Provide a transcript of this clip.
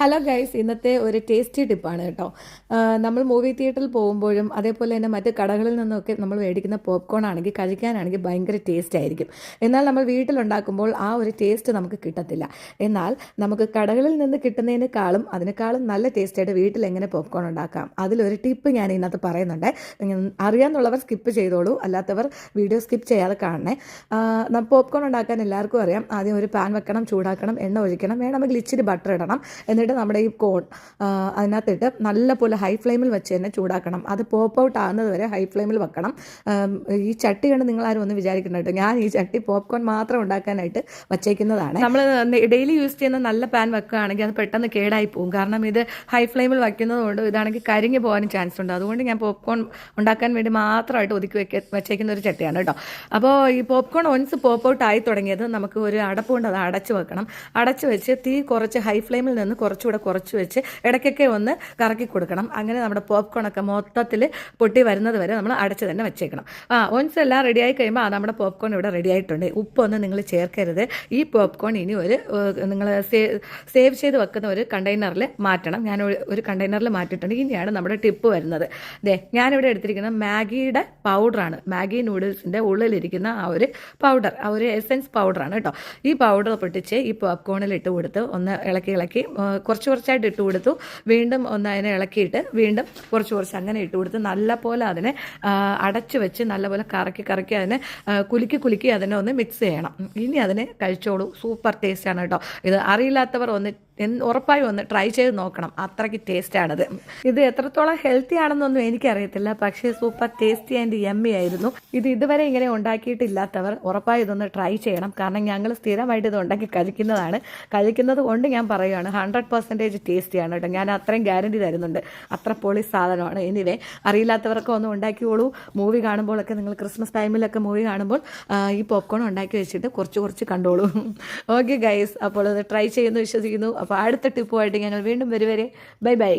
Hello guys ഇന്നത്തെ ഒരു tasty ടിപ്പാണ് കേട്ടോ. നമ്മൾ മൂവി തിയേറ്ററിൽ പോകുമ്പോഴും അതേപോലെ തന്നെ മറ്റ് കടകളിൽ നിന്നൊക്കെ നമ്മൾ മേടിക്കുന്ന പോപ്കോൺ ആണെങ്കിൽ കഴിക്കാനാണെങ്കിൽ ഭയങ്കര ടേസ്റ്റ് ആയിരിക്കും. എന്നാൽ നമ്മൾ വീട്ടിലുണ്ടാക്കുമ്പോൾ ആ ഒരു ടേസ്റ്റ് നമുക്ക് കിട്ടത്തില്ല. എന്നാൽ നമുക്ക് കടകളിൽ നിന്ന് കിട്ടുന്നതിനേക്കാളും അതിനേക്കാളും നല്ല ടേസ്റ്റായിട്ട് വീട്ടിൽ എങ്ങനെ പോപ്കോൺ ഉണ്ടാക്കാം? അതിലൊരു ടിപ്പ് ഞാൻ ഇന്നത്തെ പറയുന്നുണ്ട്. അറിയാമെന്നുള്ളവർ സ്കിപ്പ് ചെയ്തോളൂ. അല്ലാത്തവർ വീഡിയോ സ്കിപ്പ് ചെയ്യാതെ കാണണേ. പോപ്കോൺ ഉണ്ടാക്കാൻ എല്ലാവർക്കും അറിയാം. ആദ്യം ഒരു പാൻ വെക്കണം ചൂടാക്കണം എണ്ണ ഒഴിക്കണം. വേണമെങ്കിൽ ഇച്ചിരി ബട്ടർ ഇടണം. എന്നിട്ട് നമ്മുടെ ഈ കോൺ അതിനകത്തിട്ട് നല്ല പോലെ ഹൈ ഫ്ലെയിമിൽ വെച്ച് തന്നെ ചൂടാക്കണം. അത് പോപ്പ് ഔട്ട് ആകുന്നത് വരെ ഹൈ ഫ്ലെയിമിൽ വെക്കണം. ഈ ചട്ടി കണ്ട് നിങ്ങൾ ആരും ഒന്നും വിചാരിക്കണം കേട്ടോ. ഞാൻ ഈ ചട്ടി പോപ്കോൺ മാത്രം ഉണ്ടാക്കാനായിട്ട് വച്ചേക്കുന്നതാണ്. നമ്മൾ ഡെയിലി യൂസ് ചെയ്യുന്ന നല്ല പാൻ വെക്കുകയാണെങ്കിൽ അത് പെട്ടെന്ന് കേടായി പോകും കാരണം ഇത് ഹൈ ഫ്ലെയിമിൽ വയ്ക്കുന്നത് കൊണ്ട് ഇതാണെങ്കിൽ കരിഞ്ഞു പോകാനും ചാൻസ് ഉണ്ട്. അതുകൊണ്ട് ഞാൻ പോപ്കോൺ ഉണ്ടാക്കാൻ വേണ്ടി മാത്രമായിട്ട് ഒതുക്കി വെക്ക വെച്ചേക്കുന്ന ഒരു ചട്ടിയാണ് കേട്ടോ. അപ്പോൾ ഈ പോപ്കോൺ ഒൻസ് പോപ്പ് ഔട്ട് ആയി തുടങ്ങിയത് നമുക്ക് ഒരു അടപ്പ് കൊണ്ട് അത് അടച്ച് വെക്കണം. അടച്ചു വെച്ച് തീ കുറച്ച് ഹൈ ഫ്ലെയിമിൽ നിന്ന് കുറച്ചുകൂടെ കുറച്ച് വെച്ച് ഇടയ്ക്കൊക്കെ ഒന്ന് കറക്കി കൊടുക്കണം. അങ്ങനെ നമ്മുടെ പോപ്കോൺ ഒക്കെ മൊത്തത്തിൽ പൊട്ടി വരുന്നത് വരെ നമ്മൾ അടച്ച് തന്നെ വെച്ചേക്കണം. ആ ഒൻസ് എല്ലാം റെഡിയായി കഴിയുമ്പോൾ നമ്മുടെ പോപ്കോൺ ഇവിടെ റെഡി ആയിട്ടുണ്ട്. ഉപ്പൊന്നും നിങ്ങൾ ചേർക്കരുത്. ഈ പോപ്കോൺ ഇനി ഒരു നിങ്ങൾ സേവ് ചെയ്ത് വെക്കുന്ന ഒരു കണ്ടെയ്നറിൽ മാറ്റണം. ഞാൻ ഒരു- കണ്ടെയ്നറിൽ മാറ്റിയിട്ടുണ്ട്. ഇനിയാണ് നമ്മുടെ ടിപ്പ് വരുന്നത്. ദേ ഞാനിവിടെ എടുത്തിരിക്കുന്നത് മാഗിയുടെ പൗഡറാണ് മാഗി നൂഡിൽസിന്റെ ഉള്ളിലിരിക്കുന്ന ആ ഒരു പൗഡർ ആ ഒരു എസെൻസ് പൗഡറാണ് കേട്ടോ. ഈ പൗഡർ പൊട്ടിച്ച് ഈ പോപ്കോണിൽ ഇട്ട് കൊടുത്ത് ഒന്ന് ഇളക്കി ഇളക്കി കുറച്ച് കുറച്ചായിട്ട് ഇട്ട് കൊടുത്തു. വീണ്ടും ഒന്ന് അതിനെ ഇളക്കിയിട്ട് വീണ്ടും കുറച്ച് കുറച്ച് അങ്ങനെ ഇട്ട് കൊടുത്ത്. നല്ലപോലെ അതിനെ അടച്ചു വെച്ച് നല്ലപോലെ കറക്കി കറക്കി അതിനെ കുലുക്കി കുലുക്കി അതിനെ ഒന്ന് മിക്സ് ചെയ്യണം. ഇനി അതിനെ കഴിച്ചോളൂ. സൂപ്പർ ടേസ്റ്റാണ് കേട്ടോ ഇത് അറിയില്ലാത്തവർ ഒന്ന് ഉറപ്പായും ഒന്ന് ട്രൈ ചെയ്ത് നോക്കണം. അത്രയ്ക്ക് ടേസ്റ്റാണിത് ഇത് എത്രത്തോളം ഹെൽത്തി ആണെന്നൊന്നും എനിക്കറിയത്തില്ല. പക്ഷേ സൂപ്പർ ടേസ്റ്റി ആൻഡ് യമ്മി ആയിരുന്നു. ഇത് ഇതുവരെ ഇങ്ങനെ ഉണ്ടാക്കിയിട്ടില്ലാത്തവർ ഉറപ്പായും ഇതൊന്ന് ട്രൈ ചെയ്യണം. കാരണം ഞങ്ങൾ സ്ഥിരമായിട്ട് ഇത് ഉണ്ടാക്കി കഴിക്കുന്നതാണ്. കഴിക്കുന്നത് കൊണ്ട് ഞാൻ പറയുകയാണ് ഹൺഡ്രഡ് പെർസെന്റേജ് ടേസ്റ്റിയാണ് കേട്ടോ. ഞാൻ അത്രയും ഗ്യാരണ്ടി തരുന്നുണ്ട്. അത്ര പൊളി സാധനമാണ്. എനിവേ അറിയില്ലാത്തവർക്ക് ഒന്ന് ഉണ്ടാക്കിയോളൂ മൂവി കാണുമ്പോഴൊക്കെ നിങ്ങൾ ക്രിസ്മസ് ടൈമിലൊക്കെ മൂവി കാണുമ്പോൾ ഈ പോപ്കോൺ ഉണ്ടാക്കി വെച്ചിട്ട് കുറച്ച് കുറച്ച് കണ്ടോളൂ. ഓക്കെ ഗൈസ് അപ്പോൾ അത് ട്രൈ ചെയ്യുന്നു വിശ്വസിക്കുന്നു. അപ്പോൾ അടുത്ത ടിപ്പുമായിട്ട് ഞങ്ങൾ വീണ്ടും വരുവരെ. Bye bye